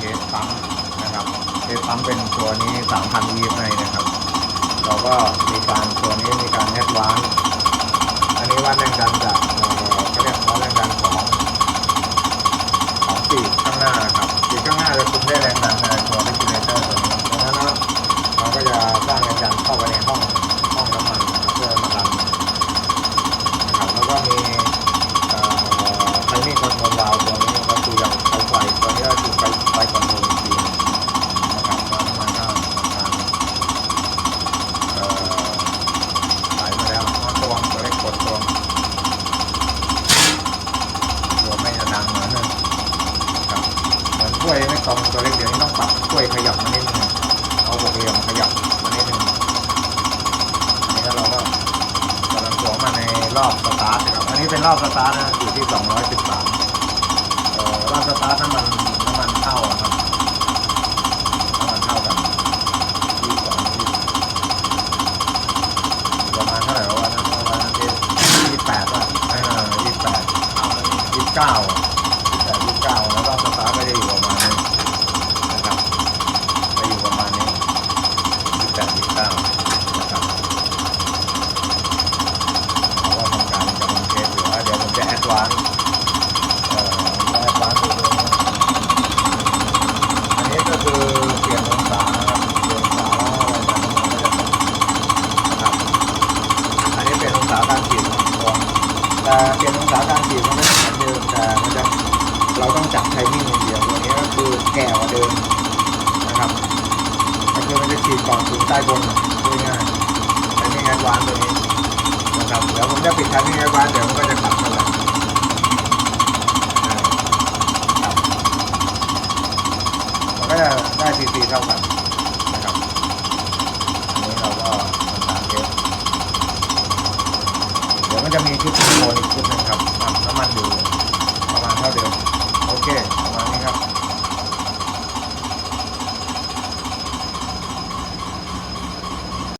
เทสปั๊มนะครับเทสปั๊มเป็นตัวนี้ 3,000 VFI นะครับ เราก็มีการตัวนี้มีการแอดวานอันนี้วัดแรงดันจากเอ่อเขาเรียกว่าแรงดันของของปีกข้างหน้า วยไม่ตรงตัวเล็กเดี๋ยวนี้ต้องปรับกล้วยขยับมานิดนึงเอาบกเหลี่ยมขยับมานิดนึงอันนี้ก็เราก็กำลังสวมมาในรอบสตาร์ทนะครับอันนี้เป็นรอบสตาร์ทนะอยู่ที่ 213เอ่อรอบสตาร์ทน้ำมันน้ำมันเท่าอะครับน้ำมันเท่ากันยี่สองยี่ประมาณเท่าไหร่วะนั่นประมาณที่ยี่แปดป่ะเออยี่แปดยี่เก้า วผมจะแอดวานซ์เอ่อผมจะแอดวานซ์ดูดูอันนี้ก็คือเปลี่ยนองศานะครับเปลี่ยนองศาอะไรมาน้ำมันก็จะตกนะครับอันนี้เป็นองศาการขีดของตัวแต่เปลี่ยนองศาการขีดมันไม่เหมือนเดิมแต่มันจะเราต้องจับไทมิ่งอย่างเดียวตัวนี้ก็คือแก่กว่าเดิมนะครับก็คือมันจะขีดก่อนถึงใต้บนง่ายๆไทมิ่งแอดวานตัวนี้นะครับเดี๋ยวผมจะปิดไทมิ่งแอดวานเดี๋ยวมันก็ ซีซีเท่ากันนะครับอันนี้เราก็ทำตามเทสเดี๋ยวมันจะมีชุดโมนอีกชุดนึงครับน้ำมันดู